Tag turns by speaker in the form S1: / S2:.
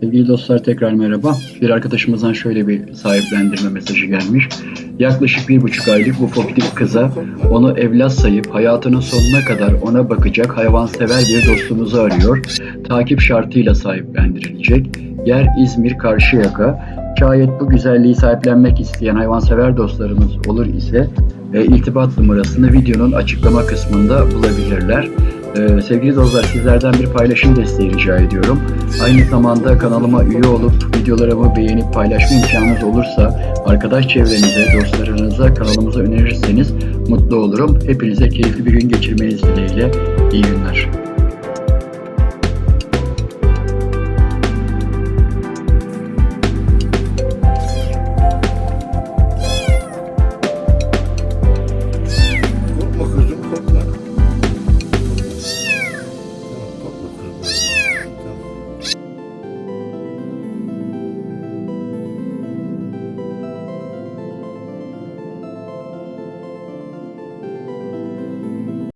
S1: Sevgili dostlar tekrar merhaba. Bir arkadaşımızdan şöyle bir sahiplendirme mesajı gelmiş. Yaklaşık bir buçuk aylık bu poftik kıza onu evlat sayıp hayatının sonuna kadar ona bakacak hayvansever bir dostumuzu arıyor. Takip şartıyla sahiplendirilecek. Yer İzmir Karşıyaka. Şayet bu güzelliği sahiplenmek isteyen hayvansever dostlarımız olur ise e, irtibat numarasını videonun açıklama kısmında bulabilirler. Ee, sevgili dostlar sizlerden bir paylaşım desteği rica ediyorum. Aynı zamanda kanalıma üye olup videolarımı beğenip paylaşma imkanınız olursa arkadaş çevrenize, dostlarınıza kanalımıza önerirseniz mutlu olurum. Hepinize keyifli bir gün geçirmeniz dileğiyle. İyi günler.